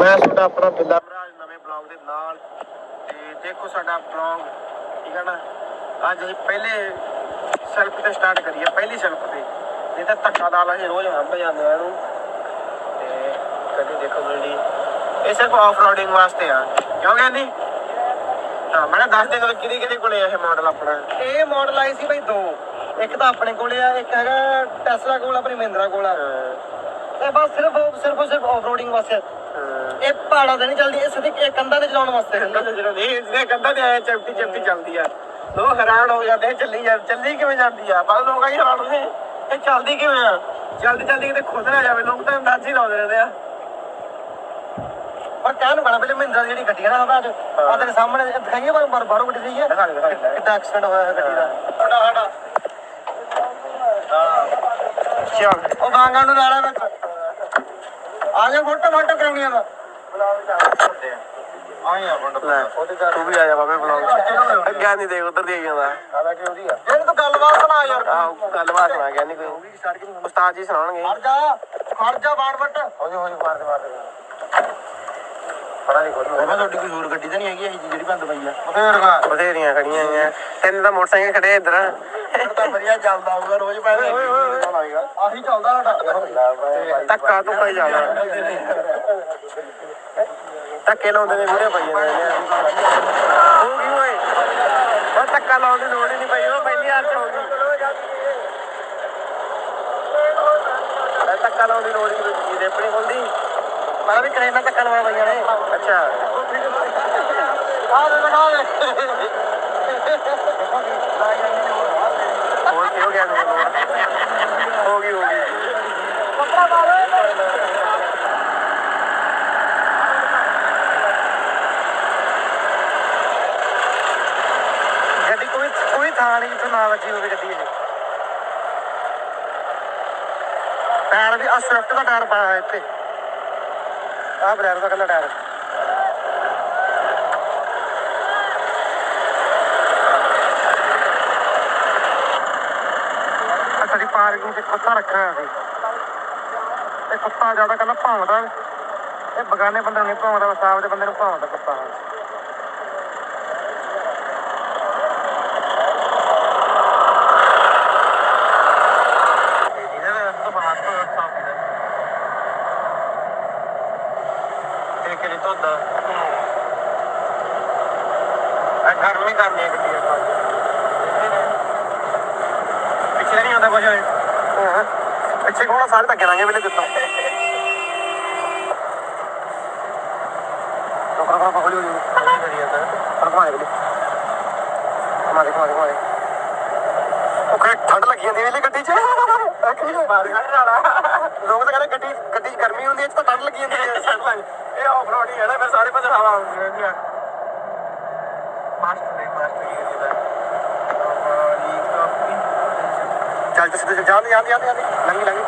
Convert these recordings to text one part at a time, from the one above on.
ਮੈਂ ਤੁਹਾਡਾ ਆਪਣਾ ਬਿੱਲਾ ਮਹਾਰਾਜ ਨਵੇਂ ਬਲੌਗ ਦੇ ਨਾਲ ਤੇ ਦੇਖੋ ਸਾਡਾ ਬਲੌਗ ਠੀਕ ਹੈ ਨਾ? ਅੱਜ ਅਸੀਂ ਪਹਿਲੇ ਸੈਲਫ ਤੇ ਸਟਾਰਟ ਕਰੀਏ ਪਹਿਲੀ ਸੈਲਫ ਤੇ। ਨਹੀਂ ਤਾਂ ਧੱਕਾ ਨਾਲ ਅਸੀਂ ਰੋਜ਼ ਹੰਬ ਜਾਂਦੇ ਆ ਇਹਨੂੰ। ਤੇ ਕਦੇ ਦੇਖੋ ਜਿਹੜੀ ਇਹ ਸਿਰਫ ਆਫ ਰੋਡਿੰਗ ਵਾਸਤੇ ਆ। ਕਿਉਂ ਕਹਿੰਦੀ? ਹਾਂ ਮੈਂ ਦੱਸ ਦੇ ਕਿ ਕਿਹਦੀ ਕਿਹਦੀ ਕੋਲੇ ਆ ਇਹ ਮਾਡਲ ਆਪਣਾ? ਇਹ ਮਾਡਲ ਆਈ ਸੀ ਬਈ ਦੋ। ਇੱਕ ਤਾਂ ਆਪਣੇ ਕੋਲੇ ਆ ਇੱਕ ਹੈਗਾ ਟੈਸਲਾ ਕੋਲ ਆਪਣੀ ਮਹਿੰਦਰਾ ਕੋਲ ਆ। ਇਹ ਬਸ ਸਿਰਫ ਸਿਰਫ ਸਿਰਫ ਆਫ ਰੋਡਿੰਗ ਵਾਸਤੇ ਇਹ ਪਹਾੜਾਂ ਤੇ ਨਹੀਂ ਚੱਲਦੀ ਇਹ ਸਿੱਧੀ ਇਹ ਕੰਧਾਂ ਤੇ ਚਲਾਉਣ ਵਾਸਤੇ ਕੰਧਾਂ ਤੇ ਜਿਹੜਾ ਨਹੀਂ ਜਿਹਨੇ ਕੰਧਾਂ ਤੇ ਆਇਆ ਚਪਟੀ ਚਪਟੀ ਚੱਲਦੀ ਆ। ਲੋਕ ਹੈਰਾਨ ਹੋ ਜਾਂਦੇ ਚੱਲੀ ਜਾ ਚੱਲੀ ਕਿਵੇਂ ਜਾਂਦੀ ਆ? ਪਰ ਲੋਕ ਹੀ ਹੈਰਾਨ ਹੁੰਦੇ ਇਹ ਚੱਲਦੀ ਕਿਵੇਂ ਆ? ਚੱਲਦੀ ਚੱਲਦੀ ਕਿਤੇ ਖੁਦ ਨਾ ਜਾਵੇ ਲੋਕ ਤਾਂ ਅੰਦਾਜ਼ ਹੀ ਲਾਉਂਦੇ ਰਹਿੰਦੇ ਆ। ਪਰ ਕਹਿਣ ਨੂੰ ਬੜਾ ਪਹਿਲੇ ਮਹਿੰਦਰਾ ਦੀ ਜਿਹੜੀ ਗੱਡੀ ਆ ਨਾ ਬਾਅਦ ਆ ਤੇਰੇ ਸਾਹਮਣੇ ਇਹ ਦਿਖਾਈਏ ਬਾਹਰ ਬਾਹਰ ਬਾਹਰੋਂ ਗੱਡੀ ਦੀ ਹੈ ਦੇ, ਦੇ। ਕਿੱਦਾਂ ਐਕਸੀਡੈਂਟ ਹੋਇਆ ਹੈ ਗੱਡੀ ਦਾ। ਸਾਡਾ ਸਾਡਾ ਚੱਲ ਉਹ ਗਾਂਗਾ ਨੂੰ ਨਾਲਾ ਵਿੱਚ। ਆ ਜਾ ਫੋਟੋ ਫੋਟੋ ਕਰਾਉਣੀ ਆ ਵਾ ਆਏ ਆ ਬੰਦ ਤੂੰ ਵੀ ਆ ਜਾ ਬਾਬੇ ਬਲੌਗ ਅੱਗੇ ਨਹੀਂ ਦੇਖ ਉਧਰ ਦੀ ਆਈ ਜਾਂਦਾ। ਆਦਾ ਕਿ ਉਹਦੀ ਆ? ਜਿਹੜੀ ਤੂੰ ਗੱਲਬਾਤ ਸੁਣਾ ਯਾਰ। ਆਹ ਗੱਲਬਾਤ ਸੁਣਾ ਗਿਆ ਨਹੀਂ ਕੋਈ। ਉਸਤਾਦ ਜੀ ਸੁਣਾਉਣਗੇ। ਖੜ ਜਾ ਖੜ ਜਾ ਬਾੜ ਬੱਟ ਹੋਜੀ ਹੋਜੀ ਮਾਰ ਦੇ ਮਾਰ ਦੇ। ਪੜਾ ਨਹੀਂ ਖੋਲੀ ਉਹਨਾਂ ਤੁਹਾਡੀ ਕੋਈ ਹੋਰ ਗੱਡੀ ਤਾਂ ਨਹੀਂ ਹੈਗੀ ਇਹ ਜਿਹੜੀ ਬੰਦ ਪਈ ਆ? ਬਥੇਰੀਆਂ। ਬਥੇਰੀਆਂ ਖੜੀਆਂ ਆਈਆਂ ਤਿੰਨ ਤਾਂ ਮੋਟਰਸਾਈਕਲ ਖੜੇ ਆ ਇੱਧਰ ਤਾਂ ਵਧੀਆ ਚੱਲਦਾ ਹੋਊਗਾ ਰੋਜ਼ ਪੈਸੇ ਆਹੀ ਚੱਲਦਾ ਸਾਡਾ। ਧੱਕਾ ਧੁੱਕਾ ਹੀ ਜਾਣਾ ਧੱਕੇ ਲਾਉਂਦੇ ਨੇ ਵੀਡੀਓ ਪਾਈ ਜਾਂਦੇ ਨੇ। ਹੋ ਗਈ ਓਏ। ਉਹ ਧੱਕਾ ਲਾਉਣ ਦੀ ਲੋੜ ਹੀ ਨਹੀਂ ਪਈ ਉਹ ਪਹਿਲੀ ਵਾਰ ਚ ਹੋ ਗਈ। ਇਹ ਧੱਕਾ ਲਾਉਣ ਦੀ ਲੋੜ ਹੀ ਨਹੀਂ ਪਈ ਆਪਣੀ ਖੁੱਲਦੀ। ਮੈਂ ਵੀ ਕਰੇਨਾ ਧੱਕਾ ਲਵਾ ਪਈਆਂ ਨੇ? ਅੱਛਾ। ਆ ਦੇ ਦਿਖਾ ਦੇ। ਹੋਰ ਕੀ ਹੋ ਹੋ ਗਈ ਹੋ ਗਈ ਪੱਪਾ ਮਾਰੋ ਗੱਡੀ ਕੋਈ ਕੋਈ ਥਾਂ ਨਹੀਂ ਜਿੱਥੇ ਨਾ ਵੱਜੀ ਹੋਵੇ ਗੱਡੀ ਇਹ। ਟਾਇਰ ਵੀ ਆ ਸਵਿਫਟ ਦਾ ਟਾਇਰ ਪਾਇਆ ਇੱਥੇ। ਆ ਬਲੈਰੋ ਦਾ ਕੱਲਾ ਟਾਇਰ ਆ ਸਾਡੀ ਪਾਰਕਿੰਗ 'ਚ ਕੁੱਤਾ ਰੱਖਿਆ ਸੀ। ਇਹ ਕੁੱਤਾ ਜ਼ਿਆਦਾ ਕੱਲਾ ਭੌਂਕਦਾ ਇਹ ਬਗਾਨੇ ਬੰਦੇ ਨੂੰ ਨਹੀਂ ਭੌਂਕਦਾ ਬਸ ਆਪਦੇ ਬੰਦੇ ਨੂੰ ਭੌਂਕਦਾ ਕੁੱਤਾ ਗਰਮੀ ਕਰਨੀ ਹੈ ਗੱਡੀ ਦਾ ਪਿੱਛੇ ਨਹੀਂ ਆਉਂਦਾ ਕੁਝ ਹੋਏ ਪਿੱਛੇ ਕੋਣਾ ਸਾਰੇ ਧੱਕੇ ਲਾਂਗੇ ਵੇਲੇ ਦਿੱਤਾ ਰੋਕ ਰੋਕ ਰੋਕ ਹੌਲੀ ਹੌਲੀ ਕਰੀ ਜਾਂਦਾ ਰੁਕਵਾਏ ਵੇਲੇ ਮਾਰੇ ਉਹ ਕਿਹੜੀ ਠੰਡ ਲੱਗੀ ਜਾਂਦੀ ਵੇਲੇ ਗੱਡੀ 'ਚ। ਹੈ? ਲੋਕ ਤਾਂ ਕਹਿੰਦੇ ਗੱਡੀ ਗੱਡੀ ਗਰਮੀ ਹੁੰਦੀ ਹੈ ਤਾਂ ਠੰਡ ਲੱਗੀ ਜਾਂਦੀ ਹੈ। ਸੜ ਲੱਗ ਇਹ ਆਫ ਰੋਡ ਹੀ ਹੈ ਨਾ ਫਿਰ ਸਾਰੇ ਪਾਸੇ ਹਵਾ ਆਉਂਦੀ ਰਹਿੰਦੀ ਆ। ਮਾਸਟਰ ਨੇ ਮਾਸਟਰ ਹੀ ਕਰੀ ਦਾ ਆਪਣੀ ਸਿੱਧੇ ਚੱਲ ਜਾਂਦੀ ਜਾਂਦੀ ਜਾਂਦੀ ਲੰਗੀ ਲੰਗੀ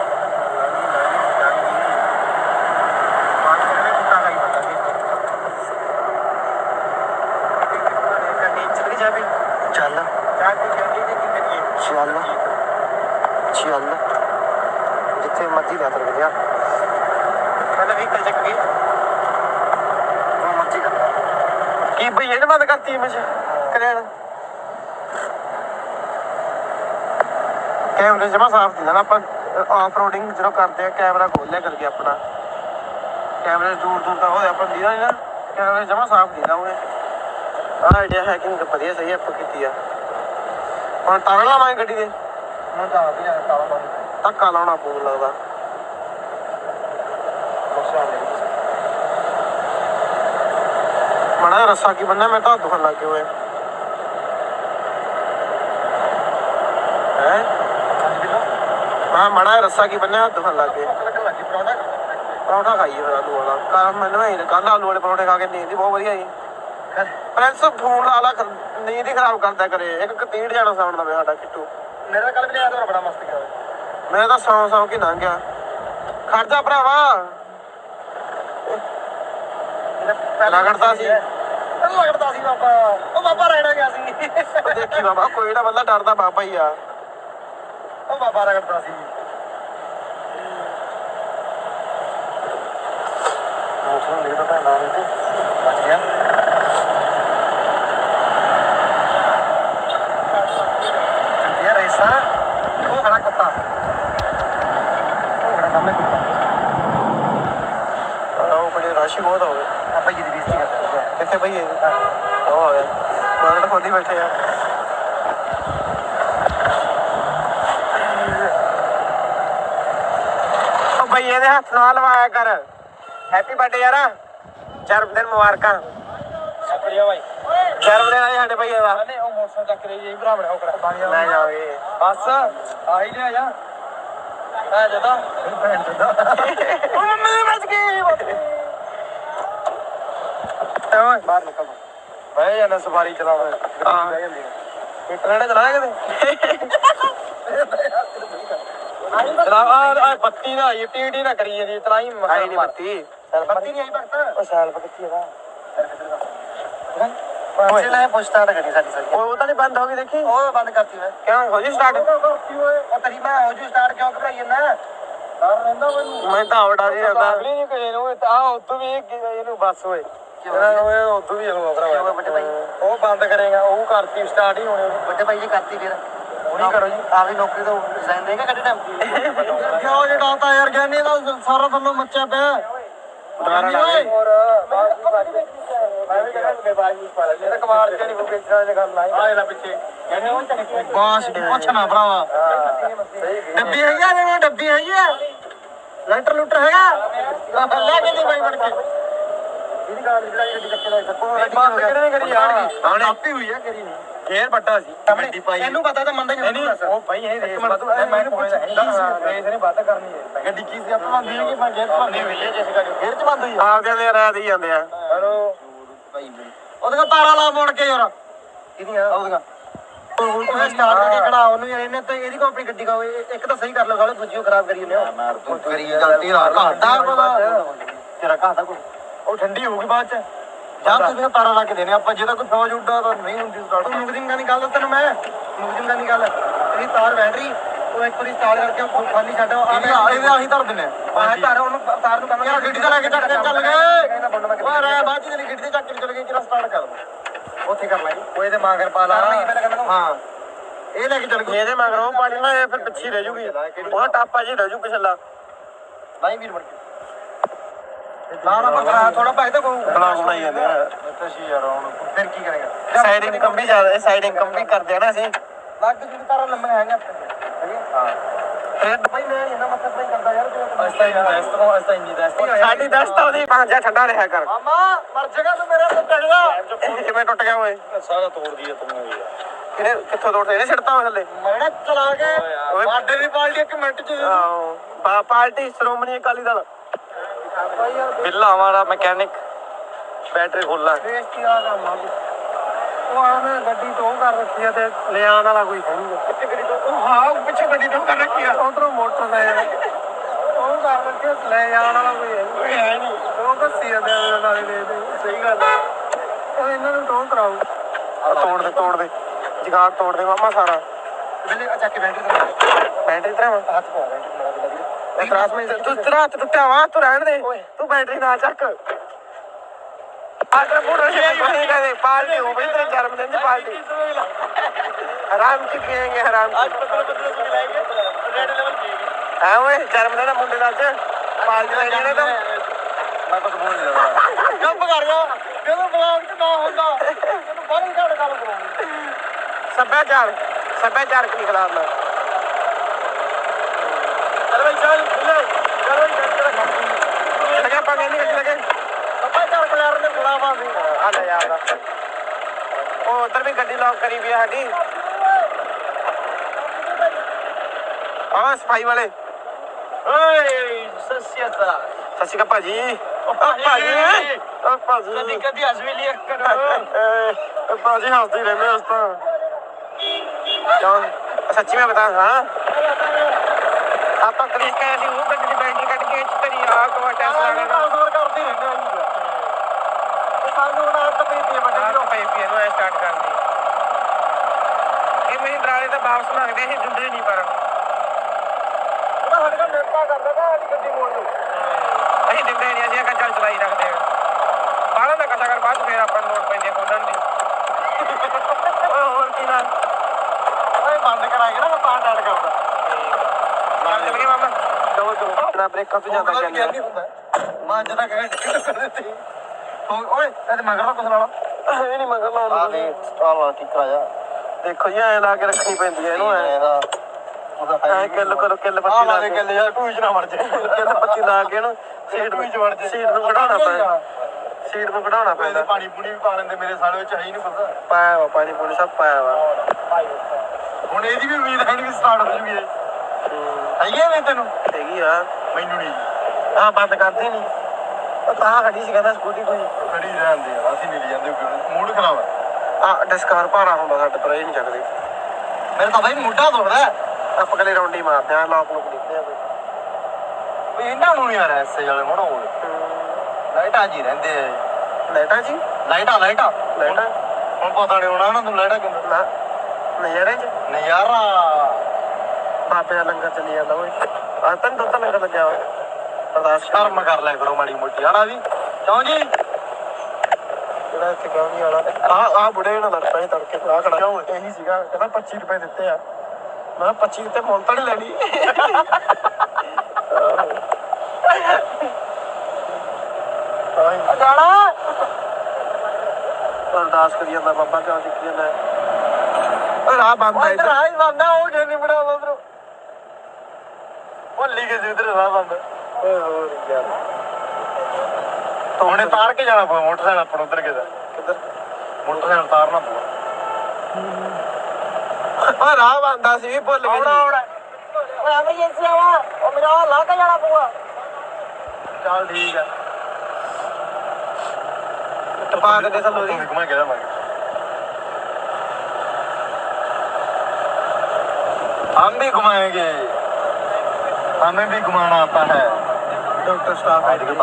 ਚੱਲ। ਚੱਲ। ਚੱਲ। ਜਿੱਥੇ ਮਰਜ਼ੀ ਲੈ ਤਰ ਗਿਆ ਪਹਿਲਾਂ ਵੀ ਚੱਕ ਗਈ ਉਹ ਮਰਜ਼ੀ ਕਰ। ਕੀ ਬਈ ਇਹਨੇ ਬੰਦ ਕਰਤੀ ਇਮੇਜ ਕਰੇਣ ਕੈਮਰੇ ਜਮਾ ਸਾਫ਼ ਦਿੰਦਾ ਨਾ। ਆਪਾਂ ਆਫ ਰੋਡਿੰਗ ਜਦੋਂ ਕਰਦੇ ਆ ਕੈਮਰਾ ਖੋਲ ਲਿਆ ਕਰਕੇ ਆਪਣਾ। ਕੈਮਰੇ ਦੂਰ ਦੂਰ ਤੱਕ ਹੋਇਆ ਆਪਾਂ ਦੀਦਾ ਨਾ ਕੈਮਰੇ ਜਮਾ ਸਾਫ਼ ਦਿੰਦਾ ਉਹਨੇ ਆਹ ਆਈਡੀਆ ਹੈਕਿੰਗ ਵਧੀਆ ਸਹੀ ਆਪਾਂ ਕੀਤੀ ਆ। ਹੁਣ ਤਾਰਾਂ ਲਾਵਾਂਗੇ ਗੱਡੀ ਦੇ? ਮੈਂ ਤਾਂ ਹੀ ਜਾਣਾ ਤਾਲਾ ਮਾਰ ਧੱਕਾ ਲਾਉਣਾ ਪਊ ਲੱਗਦਾ। ਮੜਾ ਰੱਸਾ ਕੀ ਬੰਨਿਆ ਮੈਂ ਤਾਂ ਦੁਖਣ ਲੱਗ ਹੋਏ ਹੈ ਹਾਂ ਮੜਾ ਰੱਸਾ ਕੀ ਬੰਨਿਆ ਦੁਖਣ ਲੱਗ ਗਏ। ਪਰੌਂਠਾ ਖਾਈਏ ਫਿਰ ਆਲੂ ਵਾਲਾ। ਕੱਲ ਮੈਨੂੰ ਹੀ ਕੱਲ ਆਲੂ ਵਾਲੇ ਪਰੌਂਠੇ ਖਾ ਕੇ ਨੀਂਦ ਹੀ ਬਹੁਤ ਵਧੀਆ ਆਈ। ਪ੍ਰਿੰਸ ਫੋਨ ਲਾ ਲਾ ਕਰ- ਨੀਂਦ ਹੀ ਖਰਾਬ ਕਰਦਾ ਕਰੇ। ਇੱਕ ਕਤੀੜ ਜਾਣਾ ਸਾਉਣ ਦਾ ਸਾਡਾ ਕਿੱਟੂ। ਮੇਰਾ ਕੱਲ ਵੀ ਤਾਂ ਬੜਾ ਮਸਤ ਗਿਆ। ਮੈਂ ਤਾਂ ਸੌਂ ਸੌਂ ਕੇ ਲੰਘ ਗਿਆ। ਖਰਚਾ ਭਰਾਵਾ। ਰਗੜਦਾ ਸੀ। ਲੱਗਦਾ ਸੀ ਬਾਬਾ। ਉਹ ਬਾਬਾ ਰਹਿਣਾ ਗਿਆ ਸੀ। ਦੇਖੀ ਬਾਬਾ ਕੋਈ ਜਿਹੜਾ ਬੰਦਾ ਡਰਦਾ ਬਾਬਾ ਹੀ ਆ। ਉਹ ਬਾਬਾ ਰਗੜਦਾ ਸੀ। ਮੌਸਮ ਹੁਣ ਤਾਂ ਨਾਮ ਤੇ ਬਚ ਗਿਆ। ਇਹ ਰੇਸਾ ਉਹ ਖੜਾ ਕੁੱਤਾ। ਉਹ ਖੜਾ ਸਾਹਮਣੇ ਕੁੱਤਾ। ਉਹ ਬੜੇ ਰਸ਼ ਬਹੁਤ ਹੋਵੇ ਆਪਾਂ ਜੀ ਦੀ ਬੇਇੱਜ਼ਤੀ ਕਰਦੇ ਹਾਂ ਕਿੱਥੇ ਉਹ ਆ ਗਿਆ। ਮਾਰਕੀਟ ਖੋਲੀ ਬੈਠੇ ਆ। ਭਈ ਇਹਦੇ ਹੱਥ ਨਾਲ ਲਵਾਇਆ ਕਰ। ਹੈਪੀ ਬਰਥਡੇ ਯਾਰ। ਜਨਮ ਦਿਨ ਮੁਬਾਰਕਾਂ। ਸ਼ੁਕਰੀਆ ਭਾਈ। ਜਨਮ ਦਿਨ ਆਏ ਸਾਡੇ ਭਈ ਇਹਦਾ। ਨੇ ਉਹ ਮੋਟਰਸਾਈਕਲ ਚੱਕ ਲਈ ਜੀ ਭਰਾ ਬਣਾ ਉਹ ਕਰਾ ਲੈ ਜਾਓਗੇ ਬਸ ਆਹੀ ਲਿਆ ਜਾ। ਆ ਜਦਾ ਭੈਣ ਚੋਦਾ ਉਹ ਮੰਮੀ ਬਚ ਗਈ। ਓਏ ਬਾਹਰ ਨਿਕਲ ਬਹਿ ਜਾਣਾ ਸਵਾਰੀ ਚਲਾਉਣਾ। ਹਾਂ। ਬਹਿ ਜਾਂਦੀ ਇਹ ਟ੍ਰੇਨ ਚਲਾਇਆ ਚਲਾ ਆ ਬੱਤੀ ਨਾ ਆਈ ਟੀਟੀ ਨਾ ਕਰੀ ਜਾਂਦੀ ਚਲਾਈ ਆਈ ਨਹੀਂ ਬੱਤੀ। ਬੱਤੀ ਨਹੀਂ ਆਈ ਭਗਤ ਉਹ ਸਾਲ ਕਿੱਥੇ ਇਹਦਾ ਓਏ ਲੈ ਪੁੱਛ ਸਟਾਰਟ ਕਰੀ ਸਾਡੀ ਸਾਡੀ ਉਹ ਤਾਂ ਨਹੀਂ ਬੰਦ ਹੋ ਗਈ ਦੇਖੀ। ਉਹ ਬੰਦ ਕਰਤੀ ਓਏ ਕਿਉਂ? ਹੋ ਜੀ ਸਟਾਰਟ ਉਹ ਤੇਰੀ ਮੈਂ ਹੋ ਜੂ ਸਟਾਰਟ ਕਿਉਂ ਘਬਰਾਈ ਜਾਂਦਾ? ਮੈਂ ਤਾਂ ਆਵੜਾ ਜੀ ਰਹਿੰਦਾ ਅਗਲੀ ਨਹੀਂ ਕੋਈ ਇਹਨੂੰ ਆ ਉਦੋਂ ਵੀ ਇਹ- ਇਹਨੂੰ ਬਸ ਓਏ। ਨੂੰ ਇਹ ਉਦੋਂ ਵੀ ਇਹਨੂੰ ਭਾਈ? ਉਹ ਬੰਦ ਕਰੇਗਾ ਉਹ ਕਰਤੀ ਸਟਾਰਟ ਹੀ ਹੋਣੀ ਵੱਡੇ ਭਾਈ ਜੀ ਕਰਤੀ ਫਿਰ। ਹੁਣੀ ਕਰੋ ਜੀ ਆ ਵੀ ਨੌਕਰੀ ਤੋਂ ਰਿਜ਼ਾਈਨ ਦੇਗਾ ਕੱਢ ਟਾਈਮ ਕਿਉਂ ਜਿਹੜਾ ਤਾਂ ਯਾਰ ਗਿਆਨੀ ਦਾ ਸਾਰਾ ਥੱਲੋਂ ਮੱਚਿਆ ਪਿਆ ਡਰ ਮੈਂ ਵੀ ਕਹਿੰਦਾ ਕਿ ਬਾਜੀ ਪਾ ਲੈ ਇਹ ਕਮਾਲ ਜਿਹੜੀ ਬੁੱਕੇ ਇਤਨਾ ਦੇ ਗੱਲ ਆਈ ਆ ਲੈ ਪਿੱਛੇ ਬਾਸ ਪੁੱਛਣਾ ਭਰਾਵਾ ਡੱਬੀ ਹੈਗੀ ਆ ਨਾ ਡੱਬੀ ਹੈਗੀ ਆ ਲੈਂਟਰ ਲੂਟਰ ਹੈਗਾ ਲੈ ਕੇ ਦੀ ਬਾਈ ਬਣ ਕੇ ਇਹਦੀ ਗੱਲ ਜਿਹੜਾ ਜਿਹੜੀ ਦਾ ਕਿਹਨੇ ਕਰੀ ਆ ਆਉਣੇ। ਆਪੀ ਹੋਈ ਆ ਕਰੀ ਨਹੀਂ ਗੇਰ ਵੱਡਾ ਸੀ ਗੱਡੀ ਪਾਈ। ਇਹਨੂੰ ਪਤਾ ਤਾਂ ਮੰਨਦਾ ਹੀ ਨਹੀਂ ਉਹ ਭਾਈ ਇਹ ਰੇਸ ਵੱਧ ਮੈਂ ਕੋਲੇ ਰੇਸ ਨਹੀਂ ਵੱਧ ਕਰਨੀ ਹੈ ਗੱਡੀ ਕੀ ਸੀ? ਆਪਾਂ ਹੈ ਕਿ ਮੈਂ ਗੇਰ ਭੰਨੀ ਹੋਈ ਹੈ ਜਿਸ ਗਾੜੀ ਗੇਰ ਚ ਬੰਦ ਹੋਈ ਆ ਆਪਦੇ ਦੇ ਰਾਹ ਦੀ ਜਾਂਦੇ ਆ। ਹੈਲੋ। ਭਾਈ ਉਹਦੇ ਤਾਰਾ ਲਾ ਮੋੜ ਕੇ ਯਾਰ। ਕਿਹਦੀਆਂ? ਉਹਦੀਆਂ। ਉਹ ਸਟਾਰਟ ਕਰਕੇ ਖੜਾ ਉਹਨੂੰ ਯਾਰ ਇਹਨੇ ਤਾਂ ਇਹਦੀ ਕੋ ਆਪਣੀ ਗੱਡੀ ਕੋ ਇੱਕ ਤਾਂ ਸਹੀ ਕਰ ਲਓ ਸਾਲੇ ਦੂਜੀ ਉਹ ਖਰਾਬ ਕਰੀ ਉਹਨੇ ਮਾਰ ਤੂੰ ਕਰੀ ਗਲਤੀ ਨਾ ਘਾਟਾ ਤੇਰਾ ਘਾਟਾ ਕੋ ਉਹ ਠੰਡੀ ਹੋਊਗੀ ਬਾਅਦ ਚ। ਜਾਂ ਤੁਸੀਂ ਤਾਰਾ ਲਾ ਕੇ ਦੇਣੇ ਆਪਾਂ ਜੇ ਤਾਂ ਕੋਈ ਫੌਜ ਉੱਡਾ ਤਾਂ ਨਹੀਂ ਹੁੰਦੀ ਸਟਾਰਟ ਮੁਕਦਿੰਗਾ ਦੀ। ਗੱਲ ਤੈਨੂੰ ਮੈਂ। ਮੁਕਦਿੰਗਾ ਦੀ ਗੱਲ ਤੇਰੀ ਤਾਰ ਬੈਟਰੀ ਉਹ ਇੱਕ ਵਾਰੀ ਸਟਾਰਟ ਕਰਕੇ ਉਹ ਖਾਲੀ ਛੱਡ ਆ ਇਹਦੇ ਆਹੀ ਧਰ ਦਿੰਨੇ ਆਹ ਧਰ ਉਹਨੂੰ ਤਾਰ ਨੂੰ ਕੰਮ ਯਾਰ ਗੱਡੀ ਤਾਂ ਲੈ ਕੇ ਚੱਕ ਕੇ ਚੱਲ ਗਏ। ਓਏ ਰੇ ਬਾਅਦ ਚ ਗੱਡੀ ਤੇ ਚੱਕ ਕੇ ਚੱਲ ਗਏ ਕਿਹੜਾ ਸਟਾਰਟ ਕਰ ਉੱਥੇ ਕਰ ਲਾਂਗੇ ਉਹ ਇਹਦੇ ਮਾਂਗਰ ਪਾ ਲਾ। ਹਾਂ। ਇਹ ਲੈ ਕੇ ਚੱਲ ਗਏ। ਇਹਦੇ ਮਗਰ ਉਹ ਪਾਣੀ ਨਾ ਇਹ ਫਿਰ ਪਿੱਛੇ ਰਹਿ ਜੂਗੀ। ਉਹਦਾ ਟਾਪਾ ਜੀ ਰਹਿ ਜੂ ਪਿਛਲਾ। ਨਹੀਂ ਵੀਰ ਬਣ ਕੇ। ਨਾ ਨਾ ਪਕੜਾ ਥੋੜਾ ਪੈਸੇ ਤਾਂ ਕੋ ਬਲਾਕ ਬਣਾਈ ਜਾਂਦੇ ਆ। ਤਸ਼ੀ ਯਾਰ ਹੁਣ ਫਿਰ ਕੀ ਕਰੇਗਾ? ਸਾਈਡਿੰਗ ਕੰਬੀ ਜ਼ਿਆਦਾ ਸਾਈਡਿੰਗ ਕੰਬੀ ਕਰਦੇ ਆ ਨਾ ਅਸੀਂ। ਲੱਗ ਜਿਹੜੀ ਤਾਰਾਂ ਲੰਮੀਆਂ ਹੈਗੀਆਂ ਆਪਣੇ ਹਾਂ। ਫਿਰ ਭਾਈ ਮੈਂ ਇਹਨਾਂ ਮਤਲਬ ਨਹੀਂ ਕਰਦਾ ਯਾਰ ਤੂੰ ਅਸਤਾ ਹੀ ਦਸ ਤੋਂ ਅਸਤਾ ਇੰਨੀ ਦਸ ਤੋਂ ਸਾਡੀ ਦਸਤਾ ਉਹਦੀ ਪੰਜਾ ਠੰਡਾ ਰਿਹਾ ਕਰ। ਮਾਮਾ ਮਰ ਜਾਏਗਾ ਤੂੰ ਮੇਰੇ ਤੋਂ ਟੱਟ ਜਾ ਕਿਵੇਂ ਟੁੱਟ ਗਿਆ ਓਏ? ਸਾਰਾ ਤੋੜਦੀ ਹੈ ਤੂੰ ਵੀ ਇਹਨੇ ਕਿੱਥੋਂ ਤੋੜ ਇਹਨੇ ਛੱਡਤਾ ਓਏ ਥੱਲੇ। ਮੈਂ ਚਲਾ ਕੇ ਬਾਡੇ ਦੀ ਪਾਲਟੀ ਇੱਕ ਮਿੰਟ ਚ ਆਹੋ। ਬਾ ਪਾਰਟੀ ਸ਼੍ਰੋਮਣੀ ਅਕਾਲੀ ਦਲ। ਬਿੱਲਾ ਹਮਾਰਾ ਮੈਕੈਨਿਕ ਬੈਟਰੀ ਖੋਲਣਾ ਬੇਇੱਜ਼ਤੀ ਆ ਕੰਮ ਆ? ਉਹ ਆਵੇਂ ਗੱਡੀ ਤੋਂ ਕਰ ਰੱਖੀ ਆ ਤੇ ਲੈ ਆਉਣ ਵਾਲਾ ਕੋਈ ਹੈ ਨਹੀਂ। ਕਿੱਥੇ ਗੱਡੀ ਤੋਂ ਉਹ ਹਾਂ ਪਿੱਛੇ ਗੱਡੀ ਤੋਂ ਕਰ ਰੱਖੀ ਆ। ਉਧਰੋਂ ਮੋਟਰ ਲੈ ਉਹ ਕਰ ਰੱਖੀ ਆ, ਲੈ ਆਉਣ ਵਾਲਾ ਕੋਈ ਹੈ ਨਹੀਂ। ਹੈ ਨਹੀਂ। ਉਹ ਕੱਸੀ ਜਾਂਦੇ ਆ ਨਾਲੇ ਦੇ ਦੇ ਸਹੀ ਗੱਲ ਆ। ਉਹ ਇਹਨਾਂ ਨੂੰ ਟੋਕ ਕਰਾਓ। ਤੋੜ ਦੇ ਤੋੜ ਦੇ। ਜਗਾੜ ਤੋੜ ਦੇ ਮਾਮਾ ਸਾਰਾ। ਬਿੱਲੇ ਆ ਚੱਕ ਕੇ ਬੈਟਰੀ ਬੈਟਰੀ ਤੇਰਾ ਹੱਥ ਪਾ ਬੈਟਰੀ ਇਹ ਕਲਾਸ ਵਿੱਚ ਤੂੰ ਤੇਰਾ ਹੱਥ ਟੁੱਟਿਆ ਵਾ ਤੂੰ ਰਹਿਣ ਦੇ। ਤੂੰ ਬੈਟਰੀ ਨਾ ਚੱਕ। ਆਦਰ ਪੂਰਾ ਸ਼ੇਰ ਨਹੀਂ ਕਹਦੇ ਪਾਰਟੀ ਹੋ ਬਈ ਤੇਰੇ ਜਨਮ ਦਿਨ ਦੀ ਪਾਰਟੀ। ਹਰਾਮ ਕੀ ਪੀਏਂਗੇ ਹਰਾਮ ਕੀ ਰੈਡ ਲੈਵਲ ਕੀ ਹੈ ਓਏ ਜਨਮ ਦਿਨ ਮੁੰਡੇ ਦਾ ਅੱਜ। ਪਾਰਟੀ ਲੈ ਜਾਣੇ ਤਾਂ। ਮੈਂ ਕੁਝ ਬੋਲ ਨਹੀਂ ਰਿਹਾ ਕੰਮ ਕਰ ਰਿਹਾ ਜਦੋਂ ਬਲੌਗ ਤੇ ਨਾ ਹੁੰਦਾ ਤੈਨੂੰ ਬਾਹਰ ਹੀ ਘੜ ਗੱਲ ਕਰਾਉਣੀ ਸੱਭਿਆਚਾਰ ਸੱਭਿਆਚਾਰਕ ਨਹੀਂ ਖਿਲਾਫ ਬਈ ਚੱਲ ਲੈ ਚੱਲ ਬਈ ਚੱਲ ਚੱਲ ਲਗੇ ਆਪਾਂ ਕਹਿੰਦੇ ਗੱਡੀ ਲਗੇ ਪੱਪਾ ਚਾਰ ਪਲਾਰ ਨੇ ਬੁਲਾਵਾ ਸੀ ਉਹ ਉਧਰ ਵੀ ਗੱਡੀ ਲੌਕ ਕਰੀ ਵੀ ਸਾਡੀ। ਆ ਸਫ਼ਾਈ ਵਾਲੇ। ਓਏ ਸਸਿਆਤਾ ਸ਼੍ਰੀ ਅਕਾਲ। ਭਾਜੀ। ਉਹ ਭਾਜੀ ਉਹ ਭਾਜੀ। ਕਦੀ ਕਦੀ ਹਸਵੀ ਲਿਆ ਕਰੋ। ਏ, ਭਾਜੀ ਹੱਸਦੀ ਰਹਿੰਦੇ ਉਸ ਤਾਂ ਕਿਉਂ ਸੱਚੀ ਮੈਂ ਬਤਾ ਹਾਂ ਆਪਾਂ ਕਲਿੱਕ ਕਰਿਆ ਸੀ ਉਹ ਗੱਡੀ ਦੀ ਬੈਟਰੀ ਕੱਢ ਕੇ ਚ ਤੇਰੀ ਆ ਕੋ ਟੈਸਟ ਲਾਣਾ ਨਾ। ਦੂਰ ਕਰਦੀ ਰਹਿੰਦੇ ਸਾਨੂੰ ਨਾ ਤੇ ਵਜੀਰੋ ਪਈ ਪਈ ਨੂੰ ਸਟਾਰਟ ਕਰ ਦੀ ਇਹ ਮੇਰੀ ਦਰਾਲੇ ਤਾਂ ਵਾਪਸ ਮੰਗਦੇ ਸੀ ਦਿੰਦੇ ਨਹੀਂ ਪਰ। ਉਹਦਾ ਸਾਡੇ ਕੋਲ ਮਿਹਨਤਾਂ ਕਰਦਾ ਤਾਂ ਸਾਡੀ ਗੱਡੀ ਮੋੜ ਲਓ। ਅਸੀਂ ਦਿੰਦੇ ਨਹੀਂ ਅਸੀਂ ਆਖਿਆ ਚੱਲ ਚਲਾਈ ਰੱਖਦੇ ਆ। ਬਾਹਲਾ ਨਾ ਕਟਾ ਕਰ ਬਾਅਦ ਫੇਰ ਆਪਾਂ ਨੋਟ ਪੈਂਦੇ ਖੋਲਣ ਦੀ। ਹੋਰ ਕੀ ਨਾ ਓਏ ਬੰਦ ਕਰਾਏਗਾ ਨਾ ਮੈਂ ਤਾਂ ਡਾਟ ਕਰਦਾ। ਬੰਦ ਕਰੀ ਮਾਮਾ ਚਲੋ ਚਲੋ। ਬ੍ਰੇਕ ਕਾਫੀ ਜ਼ਿਆਦਾ ਗਿਆ ਨਹੀਂ ਹੁੰਦਾ। ਮਾਂ ਜਨਾ ਕਹਿੰਦੇ ਕਰਦੇ ਸੀ ਓਏ ਇਹਦੇ ਮਗਰ ਦਾ ਕੁਛ ਲਾ ਲਾ। ਇਹ ਨਹੀਂ ਮਗਰ ਲਾਉਣ। ਆ ਦੇ ਆ ਲਾ ਟਿਕਰਾ ਜਾ ਦੇਖੋ ਜੀ ਐ ਲਾ ਕੇ ਰੱਖਣੀ ਪੈਂਦੀ ਹੈ ਇਹਨੂੰ ਐ। ਇਹਦਾ। ਉਹਦਾ ਐ ਕਿੱਲ ਕਰੋ ਕਿੱਲ ਆ ਪੱਤੀ ਲਾ ਲਾ ਦੇ ਕੇ ਗੱਲ ਯਾਰ ਟੂਈ ਚ ਨਾ ਵੜ ਜਾ। ਕਿੱਲ ਪੱਤੀ ਲਾ ਕੇ ਇਹਨੂੰ ਸੀਟ ਟੂਈ ਚ ਵੜ ਜਾ ਸੀਟ ਨੂੰ ਕਢਾਉਣਾ ਪੈਂਦਾ ਸੀਟ ਨੂੰ ਕਢਾਉਣਾ ਪੈਂਦਾ ਪਾਣੀ। ਪੂਣੀ ਵੀ ਪਾ ਲੈਂਦੇ ਮੇਰੇ ਸਾਲ ਵਿੱਚ ਹੈ ਹੀ ਨਹੀਂ ਪਤਾ। ਪਾਇਆ ਵਾ ਪਾਣੀ ਪੂਣੀ ਸਭ ਪਾਇਆ ਵਾ। ਹੁਣ ਇਹਦੀ ਵੀ ਉਮੀਦ ਹੈ ਨਹੀਂ ਵੀ ਸਟਾਰਟ ਹੋ ਜੂਗੀ ਇਹ। ਹੈਗੀ ਆ ਨਹੀਂ ਤੈਨੂੰ? ਹੈਗੀ ਆ। ਮੈਨੂੰ ਨਹੀਂ ਆ ਬੰਦ ਕਰਦੀ ਨਹੀਂ ਉਹ ਤਾਂ ਖੜੀ ਸੀ ਕਹਿੰਦਾ ਸਕੂਟੀ ਕੋਈ। ਖੜੀ ਰਹਿੰਦੇ ਆ ਅਸੀਂ ਨਹੀਂ ਜਾਂਦੇ ਮੂਡ ਖਰਾਬ ਹੈ। ਆ ਡਿਸਕਾਰ ਭਾਰਾ ਹੁੰਦਾ ਸਾਡੇ ਪਰ ਇਹ ਨਹੀਂ ਚੱਕਦੇ। ਮੇਰੇ ਤਾਂ ਭਾਈ ਮੁੱਢਾ ਦੁਖਦਾ। ਆਪਾਂ ਕਲੇ ਰੌਂਡੀ ਮਾਰਦੇ ਆ ਲੋਕ ਲੋਕ ਦੇਖਦੇ ਆ ਵੀ ਇਹਨਾਂ ਨੂੰ ਯਾਰ ਐਸੇ ਵਾਲੇ ਹੁਣ ਉਹ ਲਾਈਟਾਂ ਜੀ ਰਹਿੰਦੇ ਆ। ਲੈਟਾ ਜੀ? ਲਾਈਟਾਂ ਲਾਈਟਾਂ। ਲਾਈਟਾਂ? ਹੁਣ ਪਤਾ ਨਹੀਂ ਹੋਣਾ ਨਾ ਤੂੰ ਲਾਈਟਾਂ ਕਿੰਨਾ ਨਾ ਨਜ਼ਾਰੇ ਚ? ਨਜ਼ਾਰਾ। ਬਾਬੇ ਦਾ ਲੰਗਰ ਚੱਲੀ ਜਾਂਦਾ ਓਏ। ਆ ਤੈਨੂੰ ਦੁੱਧ ਲੰਗਰ ਲੱਗਿਆ ਵਾ ਕਰ ਸ਼ਰਮ ਕਰ ਲਿਆ ਕਰੋ ਮਾੜੀ ਮੋਟੀ ਹਨਾ ਵੀ ਕਿਉਂ ਜੀ? ਜਿਹੜਾ ਇੱਥੇ ਗਾਉਣੀ ਵਾਲਾ ਆ ਆ ਬੁੜੇ ਨਾਲ ਲੜ ਪਏ ਤੜਕੇ ਆ ਖੜਾ। ਇਹੀ ਸੀਗਾ ਕਹਿੰਦਾ 25 ਰੁਪਏ ਦਿੱਤੇ ਆ। ਮੈਂ ਕਿਹਾ 25 ਦਿੱਤੇ ਮੁੱਲ ਤਾਂ ਨਹੀਂ ਲੈਣੀ। ਜਾਣਾ। ਅਰਦਾਸ ਕਰੀ ਜਾਂਦਾ ਬਾਬਾ ਕਿਉਂ ਸਿੱਖੀ ਜਾਂਦਾ ਓਏ ਰਾਹ ਬੰਦ ਇੱਧਰ। ਆਈ ਬੰਦਾ ਹੋ ਗਿਆ ਨਹੀਂ ਬੜਾ ਉਧਰ? ਭੁੱਲੀ ਗਏ ਉਧਰ ਰਾਹ ਬੰਦ। ਹੁਣੇ ਤਾਰ ਕੇ ਜਾਣਾ ਪਊ ਮੋਟਰਸਾਈਕਲ ਆਪਣਾ ਉਧਰ ਕਿਦਾ ਕਿੱਧਰ ਮੋਟਰਸਾਈਕਲ ਤਾਰਨਾ ਪਊ ਓਏ ਰਾਹ ਬੰਦ ਆ ਸੀ ਵੀ ਭੁੱਲ ਗਏ ਆਉਣਾ ਆਉਣਾ ਓਏ ਐਮਰਜੈਂਸੀ ਆਵਾ ਉਹ ਮੇਰਾ ਲਾ ਕੇ ਜਾਣਾ ਪਊਗਾ ਚੱਲ ਠੀਕ ਆ ਟਪਾ ਕੇ ਦੇ ਥੱਲੋਂ ਦੀ ਘੁਮਾ ਕੇ ਜਾਵਾਂਗੇ हम भी घुमाएंगे हमें भी घुमाना आता है ഡോക്ടർ സ്റ്റാഫ് ആയിരിക്കും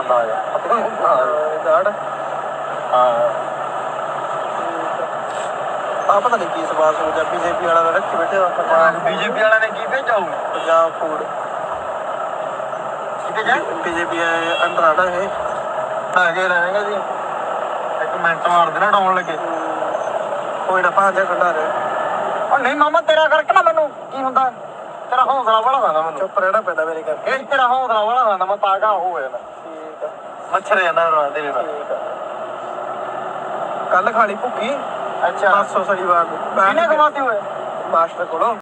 ਆ। ਪਤਾ ਨਹੀਂ ਕੀ ਸਵਾਲ ਸੋਚਿਆ ਬੀਜੇਪੀ ਵਾਲਾ ਦਾ ਰੱਖੀ ਬੈਠੇ ਪੰਜਾਬ ਬੀਜੇਪੀ ਵਾਲਾ ਨੇ ਕੀ ਭੇਜਾ ਹੁਣ ਪੰਜਾਬ ਫੂਡ। ਕੀ ਭੇਜਾ ਬੀਜੇਪੀ ਅੰਦਰ ਆੜਾ ਹੈ। ਆ ਕੇ ਰਹਿਣਗੇ ਜੀ। ਇੱਕ ਮਿੰਟ ਮਾਰ ਦੇਣਾ ਡਾਉਣ ਲੱਗੇ। ਕੋਈ ਨਾ ਭਾਜਾ ਖੰਡਾ ਰਹੇ। ਉਹ ਨਹੀਂ ਮਾਮਾ ਤੇਰਾ ਕਰਕੇ ਨਾ ਮੈਨੂੰ। ਕੀ ਹੁੰਦਾ? ਤੇਰਾ ਹੌਸਲਾ ਬੜਾ ਹੁੰਦਾ ਮੈਨੂੰ। ਚੁੱਪ ਰਹਿਣਾ ਪੈਂਦਾ ਮੇਰੇ ਕਰਕੇ ਇਹ ਤੇਰਾ ਹੌਸਲਾ ਬੜਾ ਹੁੰਦਾ ਮੈਂ ਪਾਗਾ ਹੋ ਜਾਂਦਾ ਠੀਕ ਆ। ਮੱਛਰ ਜਾਂਦਾ ਰਾਤ ਦੇ ਨਾਲ ਕੱਲ ਖਾਲੀ ਭੁੱਕੀ। ਅੱਛਾ। 500 ਸਲੀਵਾਰ ਨੂੰ। ਕਿਹਨੇ ਕਮਾਤੀ ਹੋਏ? ਮਾਸਟਰ ਕੋਲੋਂ।